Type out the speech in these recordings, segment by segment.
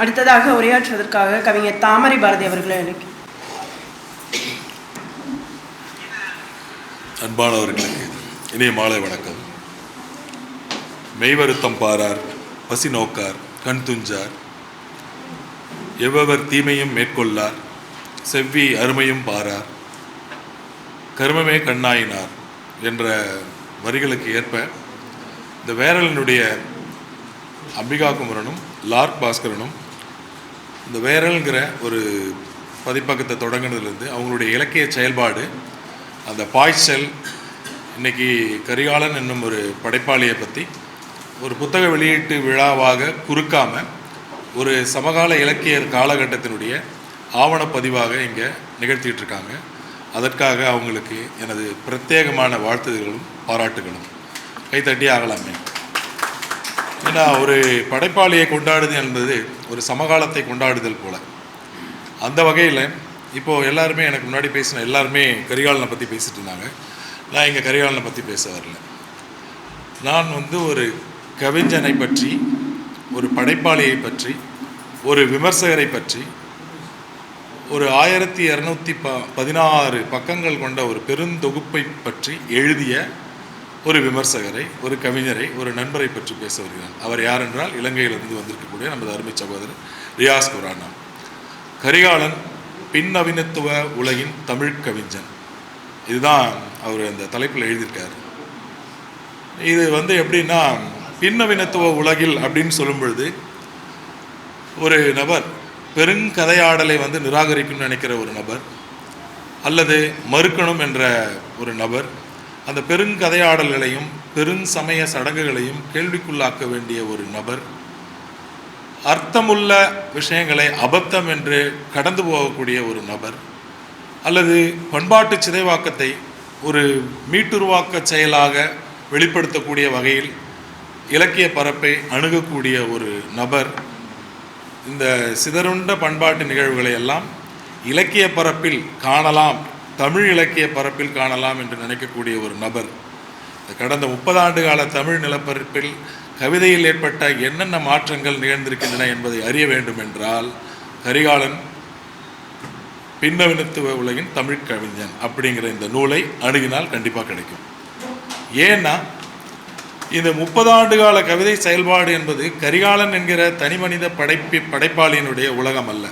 அடுத்ததாக உரையாற்றுவதற்காக கவிஞர் தாமரை பாரதி அவர்களை அழைக்க அன்பானவர்களுக்கு இணைய மாலை வணக்கம். மெய்வருத்தம் பாரார் பசி நோக்கார் கண் துஞ்சார். எவ்வவர் தீமையும் மேற்கொள்ளார் செவ்வி அருமையும் பாரார். கருமமே கண்ணாயினார் என்ற வரிகளுக்கு ஏற்ப இந்த வேரலினுடைய அம்பிகா குமரனும் லார்க் பாஸ்கரனும் இந்த வேரல்ங்கிற ஒரு பதிப்பகத்தை தொடங்கினதுலேருந்து அவங்களுடைய இலக்கிய செயல்பாடு அந்த பாய்ச்சல் இன்னைக்கு கரிகாலன் என்னும் ஒரு படைப்பாளியை பற்றி ஒரு புத்தக வெளியீட்டு விழாவாக குறுக்காமல் ஒரு சமகால இலக்கிய காலகட்டத்தினுடைய ஆவணப்பதிவாக இங்கே நிகழ்த்திட்டு இருக்காங்க அதற்காக அவங்களுக்கு எனது பிரத்யேகமான வாழ்த்துதல்களும் பாராட்டுகளும். கைத்தட்டி ஆகலாமே. ஏன்னா ஒரு படைப்பாளியை கொண்டாடுது என்பது ஒரு சமகாலத்தை கொண்டாடுதல் போல. அந்த வகையில் இப்போது எல்லாருமே எனக்கு முன்னாடி பேசின எல்லாருமே கரிகாலனை பற்றி பேசிட்டு இருந்தாங்க. நான் இங்கே கரிகாலனை பற்றி பேச வரல. நான் வந்து ஒரு கவிஞனை பற்றி ஒரு படைப்பாளியை பற்றி ஒரு விமர்சகரை பற்றி ஒரு ஆயிரத்தி இரநூத்தி ப பதினாறு பக்கங்கள் கொண்ட ஒரு பெருந்தொகுப்பை பற்றி எழுதிய ஒரு விமர்சகரை ஒரு கவிஞரை ஒரு நண்பரை பற்றி பேச வருகிறார் அவர் யார் என்றால் இலங்கையிலிருந்து வந்திருக்கக்கூடிய நமது அருமை சகோதரர் ரியாஸ் குரானா. கரிகாலன் பின்னவீனத்துவ உலகின் தமிழ் கவிஞன். இதுதான் அவர் அந்த தலைப்பில் எழுதியிருக்கார். இது வந்து எப்படின்னா பின்னவீனத்துவ உலகில் அப்படின்னு சொல்லும் பொழுது ஒரு நபர் பெருங்கதையாடலை வந்து நிராகரிக்கணும்னு நினைக்கிற ஒரு நபர் அல்லது மறுக்கணும் என்ற ஒரு நபர் அந்த பெருங்கதையாடல்களையும் பெருஞ்சமய சடங்குகளையும் கேள்விக்குள்ளாக்க வேண்டிய ஒரு நபர். அர்த்தமுள்ள விஷயங்களை அபத்தம் என்று கடந்து போகக்கூடிய ஒரு நபர். அல்லது பண்பாட்டு சிதைவாக்கத்தை ஒரு மீட்டுருவாக்க செயலாக வெளிப்படுத்தக்கூடிய வகையில் இலக்கிய பரப்பை அணுகக்கூடிய ஒரு நபர். இந்த சிதறுண்ட பண்பாட்டு நிகழ்வுகளை எல்லாம் இலக்கிய பரப்பில் காணலாம் தமிழ் இலக்கிய பரப்பில் காணலாம் என்று நினைக்கக்கூடிய ஒரு நபர். கடந்த முப்பது ஆண்டு கால தமிழ் நிலப்பரப்பில் கவிதையில் ஏற்பட்ட என்னென்ன மாற்றங்கள் நிகழ்ந்திருக்கின்றன என்பதை அறிய வேண்டும் என்றால் கரிகாலன் பின்னவினத்துவ உலகின் தமிழ் கவிஞன் அப்படிங்கிற இந்த நூலை அணுகினால் கண்டிப்பாக கிடைக்கும். ஏன்னா இந்த முப்பது ஆண்டு கால கவிதை செயல்பாடு என்பது கரிகாலன் என்கிற தனிமனித படைப்பி படைப்பாளியினுடைய உலகம் அல்ல.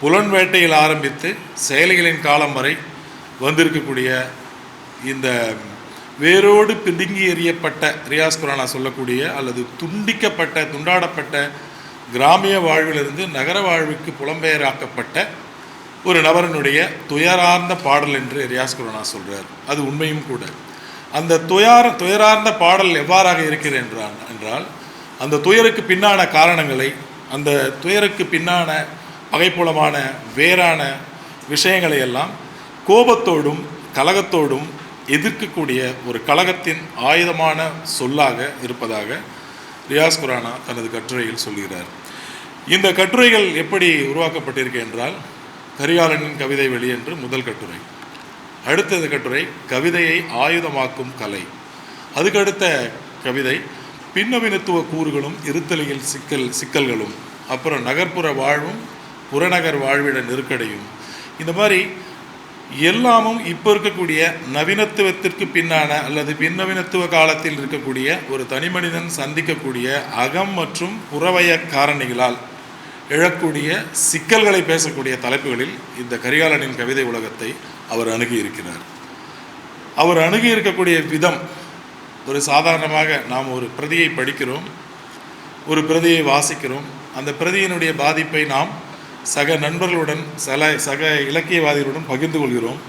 புலன் வேட்டையில் ஆரம்பித்து செயலிகளின் காலம் வரை வந்திருக்கக்கூடிய இந்த வேரோடு பிடுங்கி எறியப்பட்ட ரியாஸ் குரானா சொல்லக்கூடிய அல்லது துண்டிக்கப்பட்ட துண்டாடப்பட்ட கிராமிய வாழ்விலிருந்து நகர வாழ்வுக்கு புலம்பெயராக்கப்பட்ட ஒரு நபரனுடைய துயரார்ந்த பாடல் என்று ரியாஸ் குரானா சொல்கிறார் அது உண்மையும் கூட. அந்த துயார துயரார்ந்த பாடல் எவ்வாறாக இருக்கிறது என்றான் என்றால் அந்த துயருக்கு பின்னான காரணங்களை அந்த துயருக்கு பின்னான பகைப்புலமான வேறான விஷயங்களை எல்லாம் கோபத்தோடும் கலகத்தோடும் எதிர்க்கக்கூடிய ஒரு கழகத்தின் ஆயுதமான சொல்லாக இருப்பதாக ரியாஸ் குரானா தனது கட்டுரையில் சொல்கிறார். இந்த கட்டுரைகள் எப்படி உருவாக்கப்பட்டிருக்கு என்றால் கரிகாலனின் கவிதை வெளி என்று முதல் கட்டுரை. அடுத்தது கட்டுரை கவிதையை ஆயுதமாக்கும் கலை. அதுக்கடுத்த கவிதை பின்னவினத்துவ கூறுகளும் இருத்தலையில் சிக்கல் சிக்கல்களும் அப்புறம் நகர்ப்புற வாழ்வும் புறநகர் வாழ்விட நெருக்கடியும். இந்த மாதிரி எல்லாமும் இப்போ இருக்கக்கூடிய நவீனத்துவத்திற்கு பின்னான அல்லது பின்னவீனத்துவ காலத்தில் இருக்கக்கூடிய ஒரு தனிமனிதன் சந்திக்கக்கூடிய அகம் மற்றும் புறவய காரணிகளால் எழக்கூடிய சிக்கல்களை பேசக்கூடிய தலைப்புகளில் இந்த கரிகாலனின் கவிதை உலகத்தை அவர் அணுகி இருக்கிறார் அவர் அணுகி இருக்கக்கூடிய விதம் ஒரு சாதாரணமாக நாம் ஒரு பிரதியை படிக்கிறோம் ஒரு பிரதியை வாசிக்கிறோம் அந்த பிரதியினுடைய பாதிப்பை நாம் சக நண்பர்களுடன் சல சக இலக்கியவாதிகளுடன் பகிர்ந்து கொள்கிறோம்.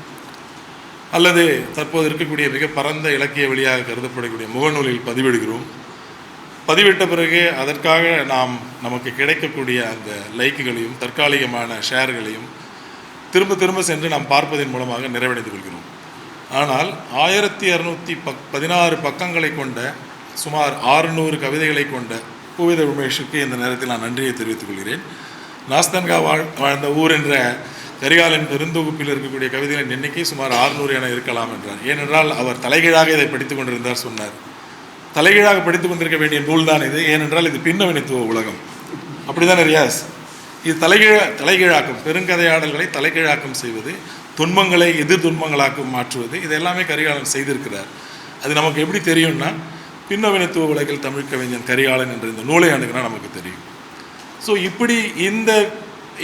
அல்லது தற்போது இருக்கக்கூடிய மிக பரந்த இலக்கிய வழியாக கருதப்படக்கூடிய முகநூலில் பதிவிடுகிறோம். பதிவிட்ட பிறகு அதற்காக நாம் நமக்கு கிடைக்கக்கூடிய அந்த லைக்குகளையும் தற்காலிகமான ஷேர்களையும் திரும்ப திரும்ப சென்று நாம் பார்ப்பதன் மூலமாக நிறைவடைந்து கொள்கிறோம். ஆனால் ஆயிரத்தி இரநூத்தி பக் பதினாறு பக்கங்களை கொண்ட சுமார் ஆறுநூறு கவிதைகளை கொண்ட பூவித உமேஷுக்கு இந்த நேரத்தில் நான் நன்றியை தெரிவித்துக் கொள்கிறேன். நாஸ்தன்கா வாழ் வாழ்ந்த ஊர் என்ற கரிகாலன் பெருந்தொகுப்பில் இருக்கக்கூடிய கவிதைகளின் எண்ணிக்கை சுமார் ஆறுநூறு என இருக்கலாம் என்றார். ஏனென்றால் அவர் தலைகீழாக இதை படித்துக் கொண்டிருந்தார் சொன்னார். தலைகீழாக படித்துக் கொண்டிருக்க வேண்டிய நூல் தான் இது. ஏனென்றால் இது பின்னவனித்துவ உலகம். அப்படிதானே ரியாஸ்? இது தலைகீழ தலைகீழாக்கும் பெருங்கதையாடல்களை தலைகீழாக்கம் செய்வது துன்பங்களை எதிர் துன்பங்களாக்கும் மாற்றுவது இதெல்லாமே கரிகாலன் செய்திருக்கிறார். அது நமக்கு எப்படி தெரியும்னா பின்னவினைத்துவ உலகில் தமிழ் கவிஞன் கரிகாலன் என்ற இந்த நூலை அணுகுனா நமக்கு தெரியும். ஸோ இப்படி இந்த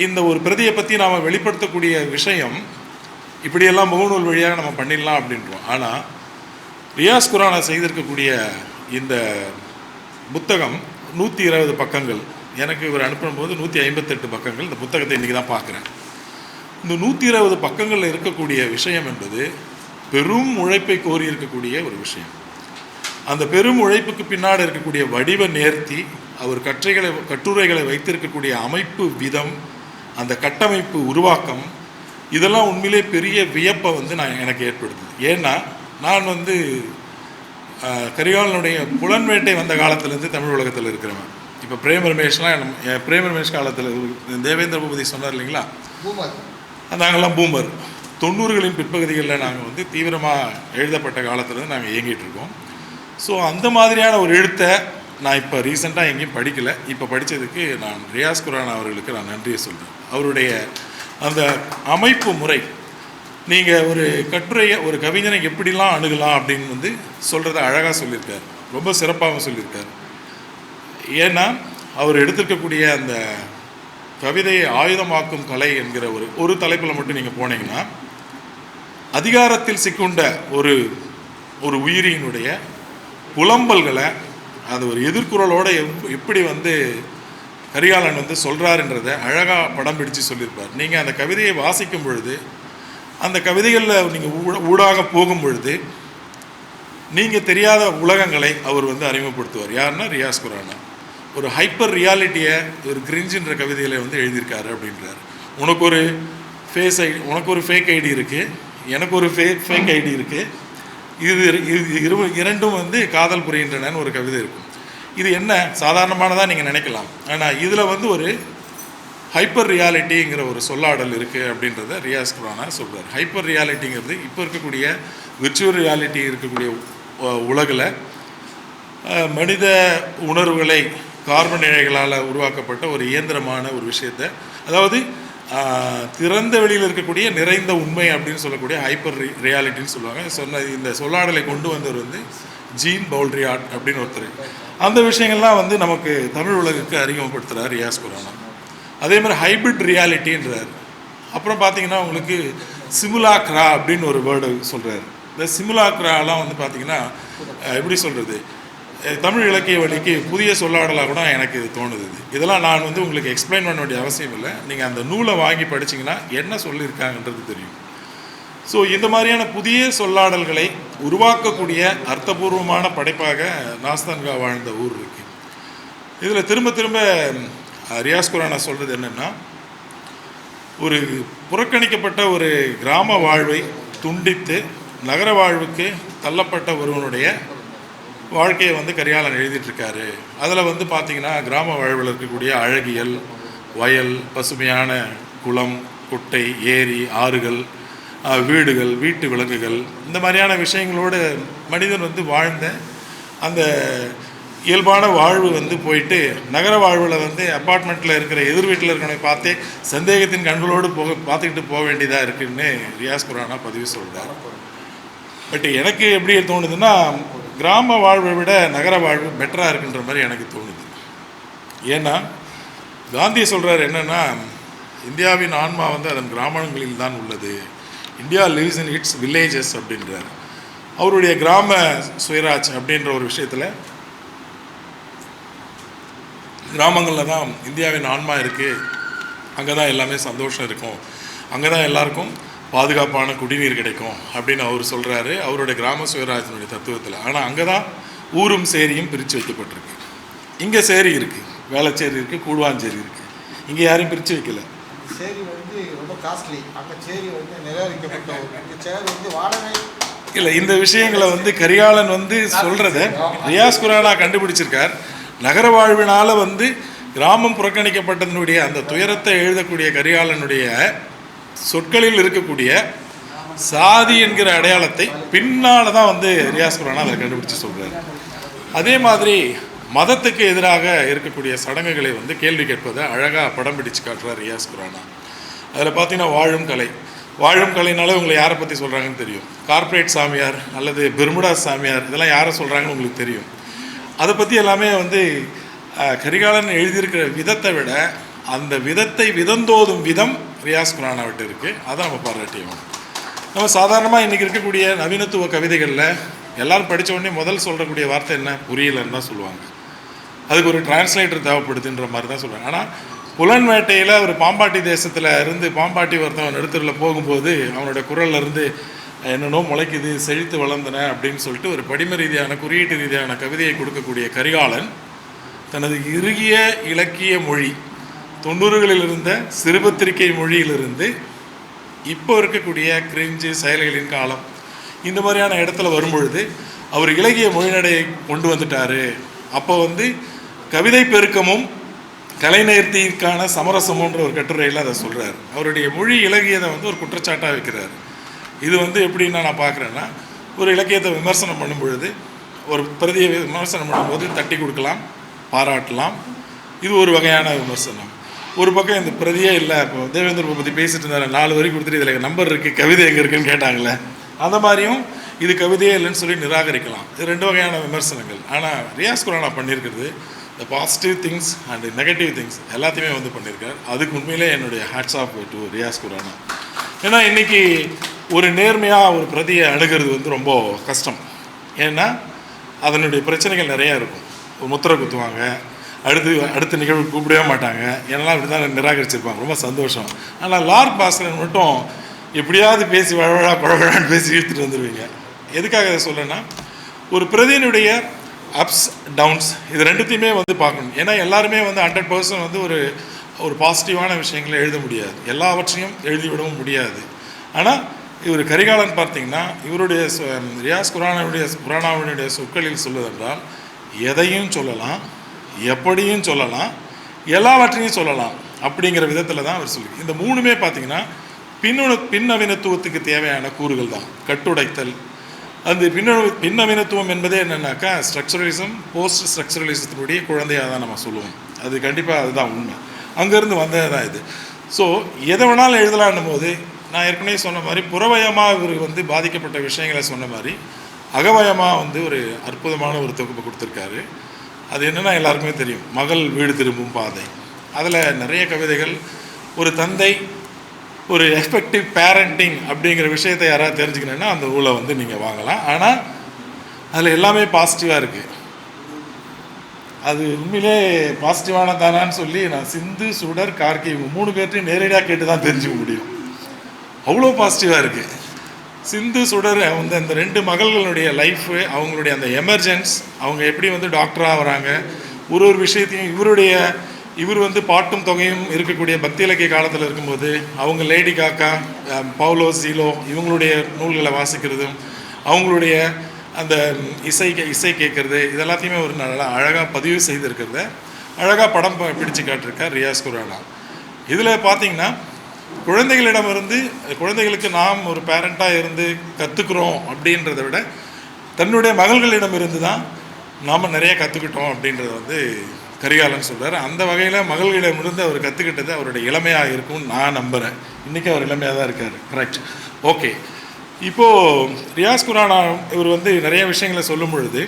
இந்த ஒரு பிரதியை பற்றி நாம் வெளிப்படுத்தக்கூடிய விஷயம் இப்படியெல்லாம் முகநூல் வழியாக நம்ம பண்ணிடலாம் அப்படின்றோம். ஆனால் ரியாஸ் குரானா செய்திருக்கக்கூடிய இந்த புத்தகம் நூற்றி இருபது பக்கங்கள் எனக்கு இவர் அனுப்பும்போது நூற்றி ஐம்பத்தெட்டு பக்கங்கள் இந்த புத்தகத்தை இன்றைக்கி தான் பார்க்குறேன். இந்த நூற்றி இருபது பக்கங்களில் இருக்கக்கூடிய விஷயம் என்பது பெரும் உழைப்பை கோரி இருக்கக்கூடிய ஒரு விஷயம். அந்த பெரும் உழைப்புக்கு பின்னாடி இருக்கக்கூடிய வடிவ நேர்த்தி அவர் கற்றைகளை கட்டுரைகளை வைத்திருக்கக்கூடிய அமைப்பு விதம் அந்த கட்டமைப்பு உருவாக்கம் இதெல்லாம் உண்மையிலே பெரிய வியப்பை வந்து நான் எனக்கு ஏற்படுத்துது. ஏன்னா நான் வந்து கரிகாலனுடைய புலன்வேட்டை வந்த காலத்துலேருந்து தமிழ் உலகத்தில் இருக்கிறவன். இப்போ பிரேம ரமேஷ்லாம் பிரேம ரமேஷ் காலத்தில் தேவேந்திர பூபதி சொன்னார் இல்லைங்களா? பூமர். நாங்கள்லாம் பூமர். தொண்ணூறுகளின் பிற்பகுதிகளில் நாங்கள் வந்து தீவிரமாக எழுதப்பட்ட காலத்துலேருந்து நாங்கள் இயங்கிட்டு இருக்கோம். ஸோ அந்த மாதிரியான ஒரு எழுத்தை நான் இப்போ ரீசெண்டாக எங்கேயும் படிக்கலை. இப்போ படித்ததுக்கு நான் ரியாஸ் குரான் அவர்களுக்கு நான் நன்றியை சொல்கிறேன் அவருடைய அந்த அமைப்பு முறை நீங்கள் ஒரு கட்டுரையை ஒரு கவிஞனை எப்படிலாம் அணுகலாம் அப்படின்னு வந்து சொல்கிறத அழகாக சொல்லியிருக்கார். ரொம்ப சிறப்பாகவும் சொல்லியிருக்கார். ஏன்னா அவர் எடுத்திருக்கக்கூடிய அந்த கவிதையை ஆயுதமாக்கும் கலை என்கிற ஒரு ஒரு தலைப்பில் மட்டும் நீங்கள் போனீங்கன்னா அதிகாரத்தில் சிக்குண்ட ஒரு ஒரு உயிரியினுடைய புலம்பல்களை அது ஒரு எதிர்குறலோட எப்- எப்படி வந்து கரிகாலன் வந்து சொல்கிறாருன்றதை அழகாக படம் பிடிச்சு சொல்லியிருப்பார். நீங்கள் அந்த கவிதையை வாசிக்கும் பொழுது அந்த கவிதைகளில் நீங்கள் ஊட ஊடாக போகும் பொழுது நீங்கள் தெரியாத உலகங்களை அவர் வந்து அறிமுகப்படுத்துவார். யாருன்னா ரியாஸ் குரானா. ஒரு ஹைப்பர் ரியாலிட்டியை ஒரு கிரிஞ்சுன்ற கவிதையில் வந்து எழுதியிருக்காரு அப்படின்றார். உனக்கு ஒரு ஃபேஸ் ஐடி உனக்கு ஒரு ஃபேக் ஐடி இருக்குது எனக்கு ஒரு ஃபே ஃபேக் ஐடி இருக்குது இது இது இரு இரண்டும் வந்து காதல் புரிகின்றனன்னு ஒரு கவிதை இருக்கும். இது என்ன? சாதாரணமானதாக நீங்கள் நினைக்கலாம். ஆனால் இதில் வந்து ஒரு ஹைப்பர் ரியாலிட்டிங்கிற ஒரு சொல்லாடல் இருக்குது அப்படின்றத ரியாஸ் குரானா சொல்கிறார் ஹைப்பர் ரியாலிட்டிங்கிறது இப்போ இருக்கக்கூடிய விர்ச்சுவல் ரியாலிட்டி இருக்கக்கூடிய உலகில் மனித உணர்வுகளை கார்பன் இழைகளால் உருவாக்கப்பட்ட ஒரு இயந்திரமான ஒரு விஷயத்தை அதாவது திறந்த வெளியில் இருக்கக்கூடிய நிறைந்த உண்மை அப்படின்னு சொல்லக்கூடிய ஹைப்பர் ரியாலிட்டின்னு சொல்லுவாங்க. சொன்ன இந்த சொல்லாடலை கொண்டு வந்தவர் வந்து ஜீன் பவுல்ரி ஆர்ட் அப்படின்னு ஒருத்தர். அந்த விஷயங்கள்லாம் வந்து நமக்கு தமிழ் உலகுக்கு அறிமுகப்படுத்துகிறார் ரியாஸ் குரானா அதே மாதிரி ஹைபிரிட் ரியாலிட்டின்றார். அப்புறம் பார்த்தீங்கன்னா உங்களுக்கு சிமுலாக்ரா அப்படின்னு ஒரு வேர்டு சொல்கிறார் இந்த சிமுலாக்ராலாம் வந்து பார்த்தீங்கன்னா எப்படி சொல்கிறது தமிழ் இலக்கிய வழிக்கு புதிய சொல்லாடலாக கூட எனக்கு இது தோணுது இதெல்லாம் நான் வந்து உங்களுக்கு எக்ஸ்பிளைன் பண்ண வேண்டிய அவசியம் இல்லை. நீங்கள் அந்த நூலை வாங்கி படிச்சிங்கன்னா என்ன சொல்லியிருக்காங்கன்றது தெரியும். ஸோ இந்த மாதிரியான புதிய சொல்லாடல்களை உருவாக்கக்கூடிய அர்த்தபூர்வமான படைப்பாக நாஸ்தான்கா வாழ்ந்த ஊர் இருக்கு. இதில் திரும்ப திரும்ப ரியாஸ் குரானா சொல்கிறது என்னென்னா ஒரு புறக்கணிக்கப்பட்ட ஒரு கிராம வாழ்வை துண்டித்து நகர வாழ்வுக்கு தள்ளப்பட்ட ஒருவனுடைய வாழ்க்கையை வந்து கரிகாலன் எழுதிட்டுருக்காரு. அதில் வந்து பார்த்திங்கன்னா கிராம வாழ்வில் இருக்கக்கூடிய அழகியல் வயல் பசுமையான குளம் குட்டை ஏரி ஆறுகள் வீடுகள் வீட்டு விலங்குகள் இந்த மாதிரியான விஷயங்களோடு மனிதன் வந்து வாழ்ந்த அந்த இயல்பான வாழ்வு வந்து போயிட்டு நகர வாழ்வில் வந்து அப்பார்ட்மெண்ட்டில் இருக்கிற எதிர் வீட்டில் இருக்கிறவனை பார்த்தே சந்தேகத்தின் கண்களோடு போக பார்த்துக்கிட்டு போக வேண்டியதாக இருக்குன்னு ரியாஸ் குரானா பதிவு சொல்கிறார் பட் எனக்கு எப்படி தோணுதுன்னா கிராம வாழ்வை விட நகர வாழ்வு பெட்டராக இருக்குன்ற மாதிரி எனக்கு தோணுது. ஏன்னா காந்தி சொல்கிறார் என்னென்னா இந்தியாவின் ஆன்மா வந்து அதன் கிராமங்களில் தான் உள்ளது. India lives in its villages அப்படின்றார். அவருடைய கிராம சுயராஜ் அப்படின்ற ஒரு விஷயத்தில் கிராமங்களில் தான் இந்தியாவின் ஆன்மா இருக்குது அங்கே தான் எல்லாமே சந்தோஷம் இருக்கும். அங்கே தான் எல்லாருக்கும் பாதுகாப்பான குடிநீர் கிடைக்கும் அப்படின்னு அவர் சொல்கிறாரு அவருடைய கிராம சுயராஜனுடைய தத்துவத்தில். ஆனால் அங்கே தான் ஊரும் சேரியும் பிரித்து வைக்கப்பட்டிருக்கு. இங்கே சேரி இருக்குது வேளச்சேரி இருக்குது கூடுவாஞ்சேரி இருக்குது இங்கே யாரையும் பிரித்து வைக்கல. சேரி வந்து ரொம்ப காஸ்ட்லி அங்கே சேரி வந்து நிராகரிக்கப்பட்ட ஒரு சேர் வந்து வாடகை இல்லை இந்த விஷயங்களை வந்து கரிகாலன் வந்து சொல்கிறத ரியாஸ் குரானா கண்டுபிடிச்சிருக்கார். நகர வாழ்வினால வந்து கிராமம் புறக்கணிக்கப்பட்டதனுடைய அந்த துயரத்தை எழுதக்கூடிய கரிகாலனுடைய சொற்களில் இருக்கக்கூடிய சாதி என்கிற அடையாளத்தை பின்னால் தான் வந்து ரியாஸ் குரானா அதை கண்டுபிடிச்சு சொல்கிறார் அதே மாதிரி மதத்துக்கு எதிராக இருக்கக்கூடிய சடங்குகளை வந்து கேள்வி கேட்பதை அழகாக படம் பிடிச்சு காட்டுறார் ரியாஸ் குரானா அதில் பார்த்தீங்கன்னா வாழும் கலை. வாழும் கலைனாலே உங்களை யாரை பற்றி சொல்கிறாங்கன்னு தெரியும். கார்ப்பரேட் சாமியார் அல்லது பெர்முடா சாமியார் இதெல்லாம் யாரை சொல்கிறாங்கன்னு உங்களுக்கு தெரியும். அதை பற்றி எல்லாமே வந்து கரிகாலன் எழுதியிருக்கிற விதத்தை விட அந்த விதத்தை விதந்தோதும் விதம் ரியாஸ் குரானாவிட்ட இருக்குது அதை நம்ம பாராட்டியோம் நம்ம சாதாரணமாக இன்றைக்கி இருக்கக்கூடிய நவீனத்துவ கவிதைகளில் எல்லாரும் படித்த உடனே முதல் சொல்கிறக்கூடிய வார்த்தை என்ன? புரியலன்னு தான் சொல்லுவாங்க. அதுக்கு ஒரு டிரான்ஸ்லேட்டர் தேவைப்படுதுன்ற மாதிரி தான் சொல்லுவாங்க. ஆனால் புலன் வேட்டையில் ஒரு பாம்பாட்டி தேசத்தில் இருந்து பாம்பாட்டி ஒருத்தவன் நடுத்தரில் போகும்போது அவனோட குரல்ல இருந்து என்னென்னோ முளைக்குது செழித்து வளர்ந்தன அப்படின்னு சொல்லிட்டு ஒரு படிம ரீதியான குறியீட்டு ரீதியான கவிதையை கொடுக்கக்கூடிய கரிகாலன் தனது இறுகிய இலக்கிய மொழி தொண்ணூறுகளில் இருந்த சிறுபத்திரிகை மொழியிலிருந்து இப்போ இருக்கக்கூடிய கிரிஞ்சு செயல்களின் காலம் இந்த மாதிரியான இடத்துல வரும்பொழுது அவர் இலகிய மொழிநடையை கொண்டு வந்துட்டாரு. அப்போ வந்து கவிதை பெருக்கமும் கலைநேர்த்திக்கான சமரசமுன்ற ஒரு கட்டுரையில் அதை சொல்கிறார் அவருடைய மொழி இலகியதை வந்து ஒரு குற்றச்சாட்டாக வைக்கிறார். இது வந்து எப்படின்னா நான் பார்க்குறேன்னா ஒரு இலக்கியத்தை விமர்சனம் பண்ணும் பொழுது ஒரு பிரதியை விமர்சனம் பண்ணும்போது தட்டி கொடுக்கலாம் பாராட்டலாம். இது ஒரு வகையான விமர்சனம். ஒரு பக்கம் இந்த பிரதியே இல்லை. இப்போ தேவேந்திர பூபதி பேசிட்டு இருந்தார். நாலு வரி கொடுத்துட்டு இதில் நம்பர் இருக்குது கவிதை எங்கே இருக்குன்னு கேட்டாங்களே. அந்த மாதிரியும் இது கவிதையே இல்லைன்னு சொல்லி நிராகரிக்கலாம். இது ரெண்டு வகையான விமர்சனங்கள். ஆனால் ரியாஸ் குரானா பண்ணியிருக்கிறது இந்த positive things and negative things எல்லாத்தையுமே வந்து பண்ணியிருக்கார் அதுக்கு உண்மையிலே என்னுடைய hats off to Riyaz Khurana. ஏன்னா இன்றைக்கி ஒரு நேர்மையாக ஒரு பிரதியை அணுகிறது வந்து ரொம்ப கஷ்டம். ஏன்னா அதனுடைய பிரச்சனைகள் நிறையா இருக்கும். ஒரு முத்திரை குத்துவாங்க. அடுத்து அடுத்த நிகழ்வு கூப்பிடவே மாட்டாங்க. என்னெல்லாம் இப்படி தான் நிராகரிச்சிருப்பாங்க. ரொம்ப சந்தோஷம். ஆனால் லார்ட் பாஸ்கரன் மட்டும் எப்படியாவது பேசி வழவழா குழவழான்னு பேசி இழுத்துட்டு வந்துடுவீங்க எதுக்காக இதை சொல்லுன்னா ஒரு பிரதியினுடைய அப்ஸ் டவுன்ஸ் இது ரெண்டுத்தையுமே வந்து பார்க்கணும். ஏன்னா எல்லாருமே வந்து ஹண்ட்ரட் பர்சன்ட் வந்து ஒரு ஒரு பாசிட்டிவான விஷயங்களை எழுத முடியாது. எல்லாவற்றையும் எழுதிவிடவும் முடியாது. ஆனால் இவர் கரிகாலன் பார்த்தீங்கன்னா இவருடைய ரியாஸ் குரானாவுடைய குரானாவினுடைய சொற்களில் சொல்வதென்றால் எதையும் சொல்லலாம் எப்படியும் சொல்லலாம் எல்லாவற்றையும் சொல்லலாம் அப்படிங்கிற விதத்தில் தான் அவர் சொல்லி இந்த மூணுமே பார்த்தீங்கன்னா பின்னு பின்னவீனத்துவத்துக்கு தேவையான கூறுகள் தான். கட்டுடைத்தல். அந்த பின்னணு பின்னவீனத்துவம் என்பதே என்னன்னாக்கா ஸ்ட்ரக்சரலிசம் போஸ்ட் ஸ்ட்ரக்சரலிசத்தினுடைய குழந்தையாக தான் நம்ம சொல்லுவோம். அது கண்டிப்பாக அதுதான் உண்மை. அங்கேருந்து வந்தது தான் இது. ஸோ எதை வேணாலும் எழுதலான்னும் போது நான் ஏற்கனவே சொன்ன மாதிரி புறவயமாக இவர் வந்து பாதிக்கப்பட்ட விஷயங்களை சொன்ன மாதிரி அகவயமாக வந்து ஒரு அற்புதமான ஒரு தொகுப்பு கொடுத்துருக்காரு. அது என்னென்னா எல்லாருக்குமே தெரியும். மகள் வீடு திரும்பும் பாதை. அதில் நிறைய கவிதைகள் ஒரு தந்தை ஒரு எஃபெக்டிவ் பேரண்டிங் அப்படிங்கிற விஷயத்தை யாராவது தெரிஞ்சுக்கணுன்னா அந்த ஊழை வந்து நீங்கள் வாங்கலாம். ஆனால் அதில் எல்லாமே பாசிட்டிவாக இருக்குது அது உண்மையிலே பாசிட்டிவான தானான்னு சொல்லி நான் சிந்து சுடர் கார்கி மூணு பேர்ட்டையும் நேரடியாக கேட்டு தான் தெரிஞ்சுக்க முடியும். அவ்வளோ பாசிட்டிவாக இருக்குது சிந்து சுடர் வந்து அந்த ரெண்டு மகள்களுடைய லைஃபு அவங்களுடைய அந்த எமர்ஜென்ஸ் அவங்க எப்படி வந்து டாக்டராக வராங்க ஒரு ஒரு விஷயத்தையும் இவருடைய இவர் வந்து பாட்டும் தொகையும் இருக்கக்கூடிய பக்தி இலக்கிய காலத்தில் இருக்கும்போது அவங்க லேடி காக்கா பவுலோ சீலோ இவங்களுடைய நூல்களை வாசிக்கிறதும் அவங்களுடைய அந்த இசை இசை கேட்குறது இதெல்லாத்தையுமே ஒரு நல்லா அழகாக பதிவு செய்திருக்கிறத அழகாக படம் ப- பிடிச்சு காட்டிருக்கார் ரியாஸ் குரானா. இதில் பார்த்தீங்கன்னா குழந்தைகளிடமிருந்து குழந்தைகளுக்கு நாம் ஒரு பேரண்ட்டாக இருந்து கற்றுக்குறோம் அப்படின்றத விட தன்னுடைய மகள்களிடம் இருந்து தான் நாம் நிறைய கற்றுக்கிட்டோம் அப்படின்றத வந்து கரிகாலன் சொல்கிறார் அந்த வகையில் மகள்களிடமிருந்து அவர் கற்றுக்கிட்டது அவருடைய இளமையாக இருக்கும்னு நான் நம்புகிறேன் இன்றைக்கி அவர் இளமையாக தான் இருக்கார். கரெக்ட் ஓகே இப்போது ரியாஸ் குரானா இவர் வந்து நிறைய விஷயங்களை சொல்லும் பொழுது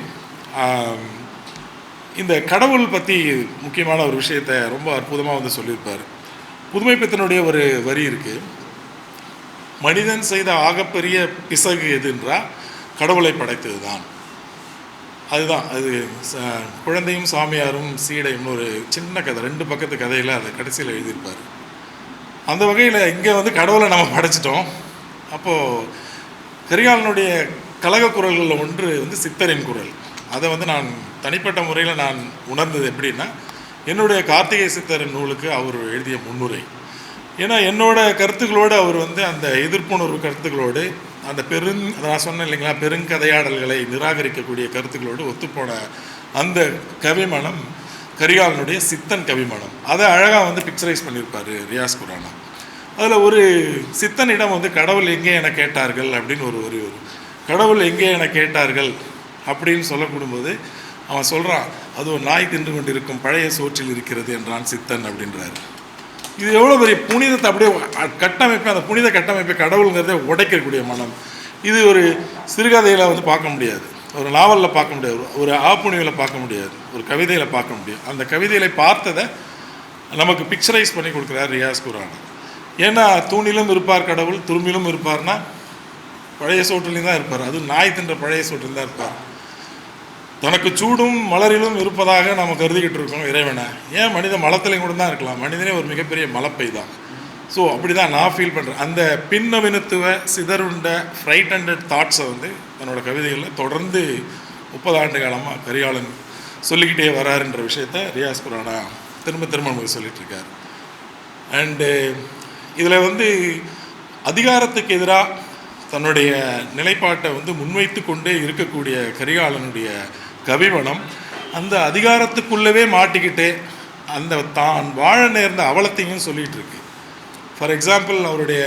இந்த கடவுள் பற்றி முக்கியமான ஒரு விஷயத்தை ரொம்ப அற்புதமாக வந்து சொல்லியிருப்பார். புதுமை பித்தனுடைய ஒரு வரி இருக்கு. மனிதன் செய்த ஆகப்பெரிய பிசகு எதுன்றா? கடவுளை படைத்தது தான் அதுதான். அது ச- குழந்தையும் சாமியாரும் சீடையும் ஒரு சின்ன கதை. ரெண்டு பக்கத்து கதையில் அதை கடைசியில் எழுதியிருப்பார். அந்த வகையில் இங்கே வந்து கடவுளை நம்ம படைச்சிட்டோம். அப்போது கரிகாலனுடைய கழக குரல்களில் ஒன்று வந்து சித்தரின் குரல். அதை வந்து நான் தனிப்பட்ட முறையில் நான் உணர்ந்தது எப்படின்னா என்னுடைய கார்த்திகை சித்தரின் நூலுக்கு அவர் எழுதிய முன்னுரை. ஏன்னா என்னோட கருத்துக்களோடு அவர் வந்து அந்த எதிர்ப்புணர்வு கருத்துக்களோடு அந்த பெருங் நான் சொன்னேன் இல்லைங்களா பெருங்கதையாடல்களை நிராகரிக்கக்கூடிய கருத்துக்களோடு ஒத்துப்போன அந்த கவிமணம் கரிகாலனுடைய சித்தன் கவிமணம் அதை அழகாக வந்து பிக்சரைஸ் பண்ணியிருப்பார் ரியாஸ் குரானா. அதில் ஒரு சித்தனிடம் வந்து கடவுள் எங்கே என கேட்டார்கள்? அப்படின்னு ஒரு ஒரு ஒரு கடவுள் எங்கே என கேட்டார்கள்? அப்படின்னு சொல்லக்கூடும்போது அவன் சொல்கிறான் அது ஒரு நாய் தின்று கொண்டிருக்கும் பழைய சோற்றில் இருக்கிறது என்றான் சித்தன் அப்படின்றாரு. இது எவ்வளோ பெரிய புனிதத்தை அப்படியே கட்டமைப்பு அந்த புனித கட்டமைப்பை கடவுளுங்கிறதே உடைக்கக்கூடிய மனம். இது ஒரு சிறுகதையில் வந்து பார்க்க முடியாது. ஒரு நாவலில் பார்க்க முடியாது. ஒரு ஆப்புணிவில் பார்க்க முடியாது. ஒரு கவிதையில் பார்க்க முடியும் அந்த கவிதைகளை பார்த்ததை நமக்கு பிக்சரைஸ் பண்ணி கொடுக்குறார் ரியாஸ் குரான். ஏன்னா தூணிலும் இருப்பார் கடவுள் துரும்பிலும் இருப்பார்னா பழைய சோற்றிலையும் தான் இருப்பார். அது நாய் தின்ற பழைய சோற்றில் தான் இருப்பார். தனக்கு சூடும் மலரிலும் இருப்பதாக நம்ம கருதிக்கிட்டு இருக்கோம் இறைவனை. ஏன் மனித மலத்திலையும் கூட தான் இருக்கலாம். மனிதனே ஒரு மிகப்பெரிய மலப்பை தான் ஸோ அப்படி தான் நான் ஃபீல் பண்ணுறேன் அந்த பின்னவினத்துவ சிதறுண்ட ஃப்ரைட் அண்டட் தாட்ஸை வந்து தன்னோட கவிதைகளில் தொடர்ந்து முப்பது ஆண்டு காலமாக கரிகாலன் சொல்லிக்கிட்டே வராருன்ற விஷயத்த ரியாஸ் குரானா திரும்ப திரும்ப நமக்கு சொல்லிட்டு இருக்கார். அண்டு இதில் வந்து அதிகாரத்துக்கு எதிராக தன்னுடைய நிலைப்பாட்டை வந்து முன்வைத்து கொண்டே இருக்கக்கூடிய கரிகாலனுடைய கவிவனம். அந்த அதிகாரத்துக்குள்ளவே மாட்டிக்கிட்டு அந்த தான் வாழ நேர்ந்த அவலத்தையும் சொல்லிகிட்டு இருக்கு ஃபார் எக்ஸாம்பிள் அவருடைய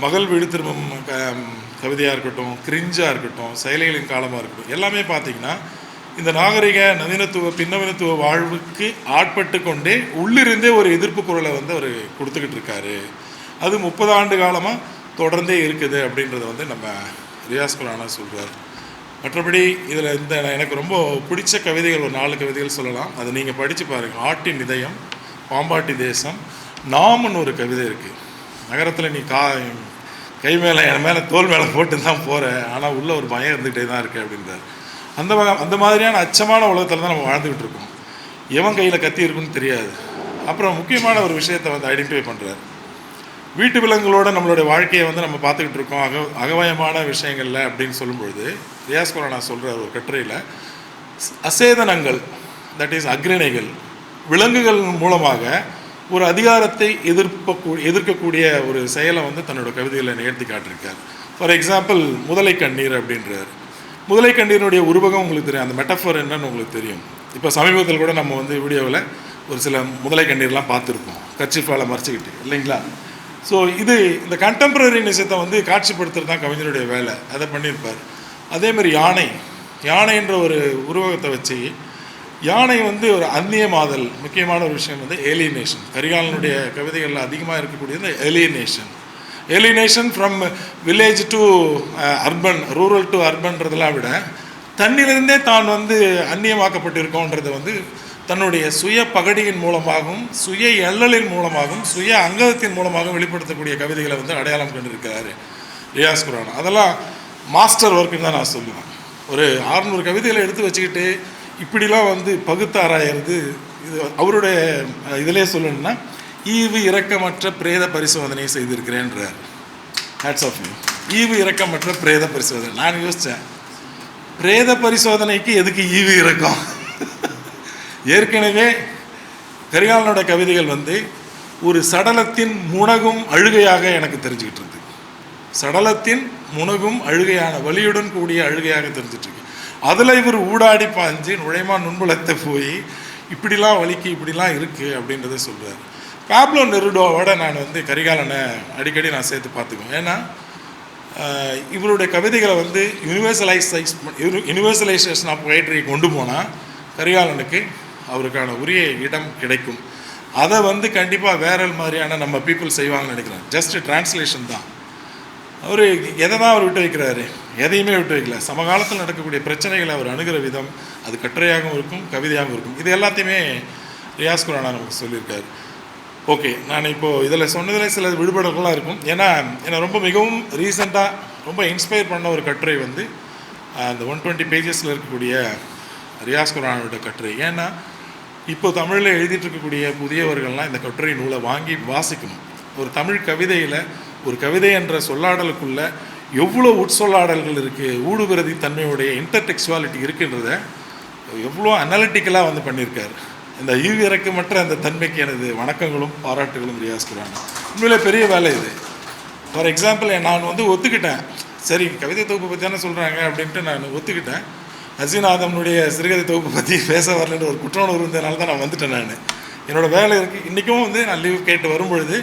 மகள் வீடு திரும்பும் க- கவிதையாக இருக்கட்டும் கிரிஞ்சாக இருக்கட்டும் செயலிகளின் காலமாக இருக்கட்டும் எல்லாமே பார்த்தீங்கன்னா இந்த நாகரிக நவீனத்துவ பின்னவீனத்துவ வாழ்வுக்கு ஆட்பட்டு கொண்டே உள்ளிருந்தே ஒரு எதிர்ப்பு குரலை வந்து அவர் கொடுத்துக்கிட்டு இருக்காரு. அது முப்பது ஆண்டு காலமாக தொடர்ந்தே இருக்குது அப்படின்றத வந்து நம்ம ரியாஸ் குரானா சொல்கிறார் மற்றபடி இதில் இந்த எனக்கு ரொம்ப பிடிச்ச கவிதைகள் ஒரு நாலு கவிதைகள் சொல்லலாம். அதை நீங்கள் படித்து பாருங்கள் ஆட்டின் இதயம் பாம்பாட்டி தேசம் நாமன்னு ஒரு கவிதை இருக்குது நகரத்தில் நீ கா கை மேலே என் மேலே தோல் மேலே போட்டு தான் போகிற ஆனால் உள்ளே ஒரு பயம் இருந்துகிட்டே தான் இருக்குது அப்படின்றார். அந்த வகை- அந்த மாதிரியான அச்சமான உலகத்தில் தான் நம்ம வாழ்ந்துக்கிட்டு இருக்கோம். எவன் கையில் கத்தி இருக்குன்னு தெரியாது. அப்புறம் முக்கியமான ஒரு விஷயத்தை வந்து ஐடென்டிஃபை பண்ணுறாரு வீட்டு விலங்குகளோட நம்மளுடைய வாழ்க்கையை வந்து நம்ம பார்த்துக்கிட்டு இருக்கோம். அக அகவயமான விஷயங்கள்ல அப்படின்னு சொல்லும்பொழுது ரியாஸ் நான் சொல்கிற ஒரு கட்டுரையில் அசேதனங்கள் தட் இஸ் அக்ரணைகள் விலங்குகள் மூலமாக ஒரு அதிகாரத்தை எதிர்ப்ப எதிர்க்கக்கூடிய ஒரு செயலை வந்து தன்னோட கவிதையில் நிகழ்த்தி காட்டியிருக்கார். ஃபார் எக்ஸாம்பிள் முதலை கண்ணீர் அப்படின்றார். முதலை கண்ணீரினுடைய உருவகம் உங்களுக்கு தெரியும். அந்த மெட்டஃபர் என்னன்னு உங்களுக்கு தெரியும். இப்போ சமீபத்தில் கூட நம்ம வந்து வீடியோவில் ஒரு சில முதலை கண்ணீர்லாம் பார்த்துருப்போம். கர்ச்சிஃபால் மறைச்சிக்கிட்டு இல்லைங்களா? ஸோ இது இந்த கண்டெம்பரரி நிசத்தை வந்து காட்சிப்படுத்துறது தான் கவிஞருடைய வேலை. அதை பண்ணியிருப்பார். அதே மாதிரி யானை. யானைன்ற ஒரு உருவகத்தை வச்சு யானை வந்து ஒரு அந்நியமாதல் முக்கியமான ஒரு விஷயம் வந்து ஏலியனேஷன் கரிகாலனுடைய கவிதைகளில் அதிகமாக இருக்கக்கூடியது alienation alienation from village to urban rural to அர்பன்றதெல்லாம் விட தன்னிலிருந்தே தான் வந்து அந்நியமாக்கப்பட்டிருக்கோன்றதை வந்து தன்னுடைய சுய பகடியின் மூலமாகவும் சுய எல்லலின் மூலமாகவும் சுய அங்கத்தின் மூலமாகவும் வெளிப்படுத்தக்கூடிய கவிதைகளை வந்து அடையாளம் கண்டிருக்கிறாரு ரியாஸ் குரான். அதெல்லாம் மாஸ்டர் ஒர்க்குன்னு தான் நான் சொல்லுவேன். ஒரு ஆறுநூறு கவிதைகளை எடுத்து வச்சுக்கிட்டு இப்படிலாம் வந்து பகுத்தாராயிறது இது அவருடைய இதிலே சொல்லணும்னா ஈவு இரக்கமற்ற பிரேத பரிசோதனையை செய்திருக்கிறேன்றார். ஹேட்ஸ் ஆஃப் யூ ஈவு இரக்கமற்ற பிரேத பரிசோதனை. நான் யோசித்தேன் பிரேத பரிசோதனைக்கு எதுக்கு ஈவு இறக்கம் ஏற்கனவே கரிகாலனோட கவிதைகள் வந்து ஒரு சடலத்தின் முனகும் அழுகையாக எனக்கு தெரிஞ்சுக்கிட்டு இருக்கு. சடலத்தின் முனகும் அழுகையான வலியுடன் கூடிய அழுகையாக தெரிஞ்சிட்டு இருக்கு. அதில் இவர் ஊடாடி பாஞ்சு நுழைமா நுண்புலத்தை போய் இப்படிலாம் வலிக்கு இப்படிலாம் இருக்குது அப்படின்றத சொல்கிறார் பாப்லோ நெருடோவோட நான் வந்து கரிகாலனை அடிக்கடி நான் சேர்த்து பார்த்துக்குவேன். ஏன்னா இவருடைய கவிதைகளை வந்து யூனிவர்சலைஸ் யூனிவர்சலைசேஷன் ஆஃப் poetry கொண்டு போனால் கரிகாலனுக்கு அவருக்கான உரிய இடம் கிடைக்கும். அதை வந்து கண்டிப்பாக வேற மாதிரியான நம்ம பீப்புள் செய்வாங்கன்னு நினைக்கிறேன். ஜஸ்ட் டிரான்ஸ்லேஷன் தான். அவர் எதை தான் அவர் விட்டு வைக்கிறாரு. எதையுமே விட்டு வைக்கல. சமகாலத்தில் நடக்கக்கூடிய பிரச்சனைகளை அவர் அணுகிற விதம் அது கட்டுரையாகவும் இருக்கும் கவிதையாகவும் இருக்கும். இது எல்லாத்தையுமே ரியாஸ் குரானா நமக்கு சொல்லியிருக்காரு. ஓகே நான் இப்போது இதில் சொன்னதில் சில விடுபடங்கள்லாம் இருக்கும். ஏன்னா என்னை ரொம்ப மிகவும் ரீசெண்டாக ரொம்ப இன்ஸ்பயர் பண்ண ஒரு கட்டுரை வந்து அந்த ஒன் டுவெண்ட்டி பேஜஸில் இருக்கக்கூடிய ரியாஸ் குரானோட கட்டுரை. ஏன்னா இப்போ தமிழில் எழுதிட்டு இருக்கக்கூடிய புதியவர்கள்லாம் இந்த கட்டுரை நூலை வாங்கி வாசிக்கணும். ஒரு தமிழ் கவிதையில் ஒரு கவிதை என்ற சொல்லாடலுக்குள்ள எவ்வளோ உட்சொல்லாடல்கள் இருக்குது ஊடுபிரதி தன்மையுடைய இன்டர்டெக்சுவாலிட்டி இருக்குன்றத எவ்வளோ அனாலிட்டிக்கலாக வந்து பண்ணியிருக்காரு. இந்த ஈவிறக்கமற்ற அந்த தன்மைக்கு எனது வணக்கங்களும் பாராட்டுகளும் ரியாஸ் குரான் பெரிய வேலை இது. ஃபார் எக்ஸாம்பிள் நான் வந்து ஒத்துக்கிட்டேன். சரி கவிதை தொகுப்பு பற்றி தானே சொல்கிறாங்க அப்படின்ட்டு நான் ஒத்துக்கிட்டேன். ஹசீனாதம்னுடைய சிறுகதை தொகுப்பு பற்றி பேச வரலன்ற ஒரு குற்ற இருந்ததுனால தான் நான் வந்துட்டேன் நான். என்னோடய வேலை இருக்குது இன்றைக்கும் வந்து நான் லீவ் கேட்டு வரும்பொழுது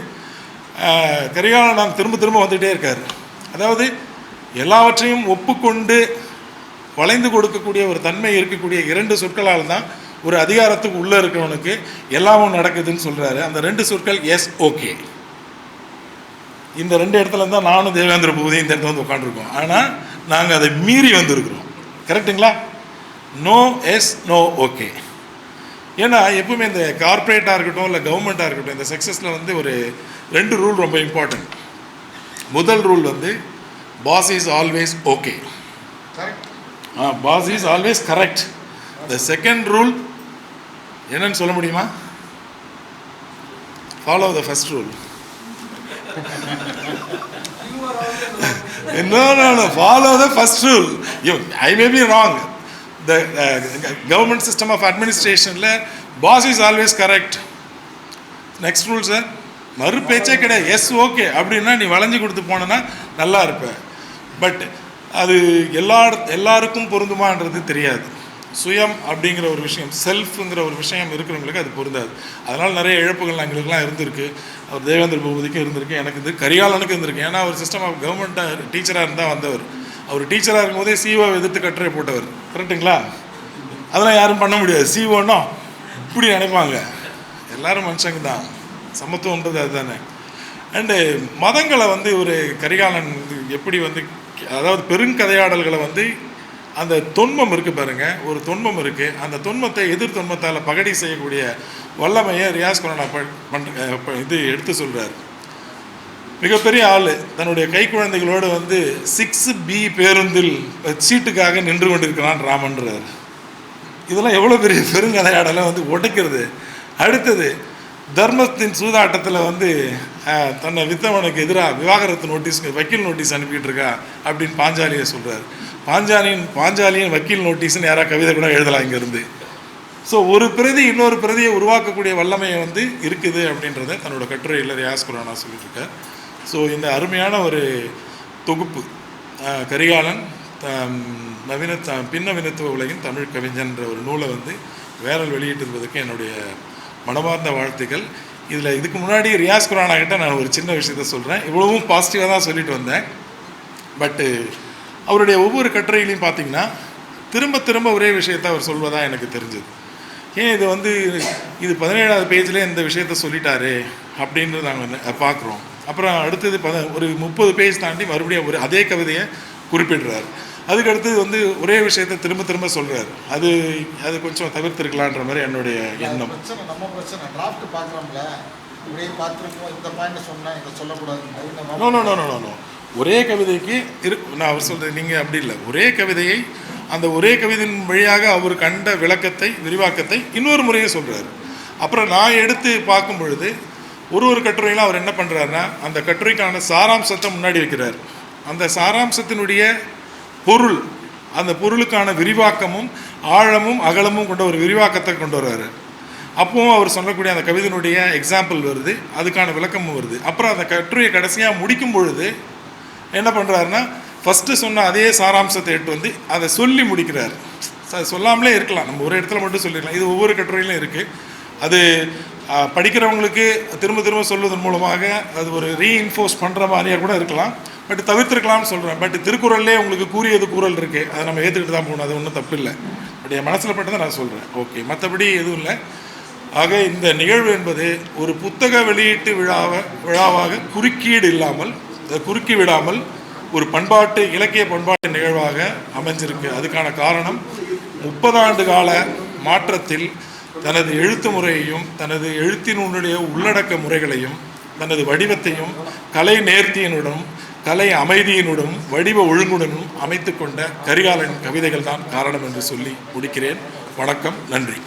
கரிகாலன் நான் திரும்ப திரும்ப வந்துகிட்டே இருக்கார். அதாவது எல்லாவற்றையும் ஒப்புக்கொண்டு வளைந்து கொடுக்கக்கூடிய ஒரு தன்மை இருக்கக்கூடிய இரண்டு சொற்களால் தான் ஒரு அதிகாரத்துக்கு உள்ளே இருக்கிறவனுக்கு எல்லாமும் நடக்குதுன்னு சொல்கிறாரு அந்த ரெண்டு சொற்கள் எஸ் ஓகே. இந்த ரெண்டு இடத்துல தான் நானும் தேவேந்திர பூபதி இந்த இடத்துல வந்து உட்காந்துருக்கோம் ஆனால் நாங்கள் அதை மீறி வந்திருக்கிறோம். கரெக்டுங்களா? நோ எஸ் நோ ஓகே ஏன்னா எப்பவுமே இந்த கார்ப்பரேட்டாக இருக்கட்டும் இல்லை கவர்மெண்ட்டாக இருக்கட்டும் இந்த சக்ஸஸில் வந்து ஒரு ரெண்டு ரூல் ரொம்ப இம்பார்ட்டன்ட் முதல் ரூல் வந்து boss is always okay correct boss is always correct the second rule என்னன்னு சொல்ல முடியுமா? Follow the first rule no, no, no. Follow the first rule. You, I may be wrong. The uh, government system of administration, boss is always correct. Next rule sir மறு பேச்சே கிடையாது S okay அப்படின்னா நீ வளைஞ்சு கொடுத்து போனேன்னா நல்லா இருப்ப பட் அது எல்லா எல்லாருக்கும் பொருந்துமான்றது தெரியாது சுயம் அப்படிங்கிற ஒரு விஷயம் செல்ஃப்ங்கிற ஒரு விஷயம் இருக்கிறவங்களுக்கு அது பொருந்தாது. அதனால் நிறைய இழப்புகள் எங்களுக்குலாம் இருந்திருக்கு. அவர் தேவேந்திர பூபதிக்கும் இருந்திருக்கு. எனக்கு இது கரிகாலனுக்கு இருந்திருக்கு. ஏன்னா அவர் சிஸ்டம் ஆஃப் கவர்மெண்ட்டாக டீச்சராக இருந்தால் வந்தவர். அவர் டீச்சராக இருக்கும்போதே சிஓ எதிர்த்து கட்டுரை போட்டவர். கரெக்டுங்களா அதெல்லாம் யாரும் பண்ண முடியாது. சிஓன்னா இப்படி நினைப்பாங்க. எல்லாரும் மனுஷங்க தான் சமத்துவன்றது அதுதானே. அண்டு மதங்களை வந்து ஒரு கரிகாலன் எப்படி வந்து அதாவது பெருங்கதையாடல்களை வந்து அந்த தொன்மம் இருக்குது பாருங்க. ஒரு தொன்மம் இருக்குது அந்த தொன்மத்தை எதிர் தொன்மத்தால் பகடி செய்யக்கூடிய வல்லமையை ரியாஸ் கொரோனா பண் இது எடுத்து சொல்கிறார் மிகப்பெரிய ஆள். தன்னுடைய கை குழந்தைகளோடு வந்து சிக்ஸ் பி பேருந்தில் சீட்டுக்காக நின்று கொண்டிருக்கிறான் ராமன்றார். இதெல்லாம் எவ்வளோ பெரிய பெருங்கதையாடலாம் வந்து உடைக்கிறது. அடுத்தது தர்மத்தின் சூதாட்டத்தில் வந்து தன்னை வித்தவனுக்கு எதிராக விவாகரத்து நோட்டீஸ் வக்கீல் நோட்டீஸ் அனுப்பிட்டு இருக்கா அப்படின்னு பாஞ்சாலியை சொல்கிறார் பாஞ்சாலியின் பாஞ்சாலியின் வக்கீல் நோட்டீஸ்னு யாராவது கவிதை கூட எழுதலாம் இங்கேருந்து. ஸோ ஒரு பிரதி இன்னொரு பிரதியை உருவாக்கக்கூடிய வல்லமையை வந்து இருக்குது அப்படின்றத தன்னோட கட்டுரையில் ரியாஸ் குரானா சொல்லியிருக்கார் ஸோ இந்த அருமையான ஒரு தொகுப்பு கரிகாலன் நவீன பின்னவீனத்துவ உலகின் தமிழ் கவிஞன்ற ஒரு நூலை வந்து வேரல் வெளியிட்டிருப்பதற்கு என்னுடைய மனமார்ந்த வாழ்த்துக்கள். இதில் இதுக்கு முன்னாடி ரியாஸ் குரானா கிட்ட நான் ஒரு சின்ன விஷயத்த சொல்கிறேன் இவ்வளவும் பாசிட்டிவாக தான் சொல்லிட்டு வந்தேன். பட்டு அவருடைய ஒவ்வொரு கட்டுரையிலையும் பார்த்தீங்கன்னா திரும்ப திரும்ப ஒரே விஷயத்தை அவர் சொல்வதாக எனக்கு தெரிஞ்சது. ஏன் இது வந்து இது பதினேழாவது பேஜில் இந்த விஷயத்த சொல்லிட்டாரு அப்படின்னு நாங்கள் பார்க்குறோம் அப்புறம் அடுத்தது பத ஒரு முப்பது பேஜ் தாண்டி மறுபடியும் ஒரு அதே கவிதையை குறிப்பிடுறாரு. அதுக்கு அடுத்தது வந்து ஒரே விஷயத்தை திரும்ப திரும்ப சொல்கிறாரு அது அது கொஞ்சம் தவிர்த்திருக்கலான்ற மாதிரி என்னுடைய எண்ணம். பிரச்சனை நம்ம பிரச்சனை. டிராஃப்ட் பார்க்குறோம்ல. இப்படியே பார்த்துருக்கோம். இந்த பாயிண்ட் சொன்னேன் இதை சொல்லக்கூடாது. No no no no no ஒரே கவிதைக்கு இரு நான் அவர் சொல்கிறது நீங்கள் அப்படி இல்லை. ஒரே கவிதையை அந்த ஒரே கவிதையின் வழியாக அவர் கண்ட விளக்கத்தை விரிவாக்கத்தை இன்னொரு முறையே சொல்கிறாரு அப்புறம் நான் எடுத்து பார்க்கும் பொழுது ஒரு ஒரு கட்டுரையிலும் அவர் என்ன பண்ணுறாருன்னா அந்த கட்டுரைக்கான சாராம்சத்தை முன்னாடி வைக்கிறார். அந்த சாராம்சத்தினுடைய பொருள். அந்த பொருளுக்கான விரிவாக்கமும் ஆழமும் அகலமும் கொண்ட ஒரு விரிவாக்கத்தை கொண்டு வர்றாரு அப்பவும் அவர் சொல்லக்கூடிய அந்த கவிதையினுடைய எக்ஸாம்பிள் வருது அதுக்கான விளக்கமும் வருது. அப்புறம் அந்த கட்டுரையை கடைசியாக முடிக்கும் பொழுது என்ன பண்ணுறாருன்னா ஃபஸ்ட்டு சொன்ன அதே சாராம்சத்தை எடுத்து வந்து அதை சொல்லி முடிக்கிறார். சொல்லாமலே இருக்கலாம். நம்ம ஒரு இடத்துல மட்டும் சொல்லிடலாம். இது ஒவ்வொரு கட்டுரையிலும் இருக்குது அது படிக்கிறவங்களுக்கு திரும்ப திரும்ப சொல்வதன் மூலமாக அது ஒரு ரீஇன்ஃபோர்ஸ் பண்ணுற மாதிரியாக கூட இருக்கலாம். பட் தவிர்த்திருக்கலாம்னு சொல்கிறேன் பட் திருக்குறள்லேயே உங்களுக்கு கூறியது கூறல் இருக்குது அதை நம்ம ஏற்றுக்கிட்டு தான் போகணும். அது ஒன்றும் தப்பு இல்லை பட் என் மனசில் பட்டதை நான் சொல்கிறேன் ஓகே. மற்றபடி எதுவும் இல்லை. ஆக இந்த நிகழ்வு என்பது ஒரு புத்தக வெளியீட்டு விழாவை விழாவாக குறுக்கீடு இல்லாமல் குறுக்கி விடாமல் ஒரு பண்பாட்டு இலக்கிய பண்பாட்டு நிகழ்வாக அமைஞ்சிருக்கு. அதுக்கான காரணம் முப்பதாண்டு கால மாற்றத்தில் தனது எழுத்து முறையையும் தனது எழுத்தினுடைய உள்ளடக்க முறைகளையும் தனது வடிவத்தையும் கலை நேர்த்தியினுடன் கலை அமைதியினுடன் வடிவ ஒழுங்குடனும் அமைத்து கொண்ட கரிகாலன் கவிதைகள் தான் காரணம் என்று சொல்லி முடிக்கிறேன். வணக்கம் நன்றி.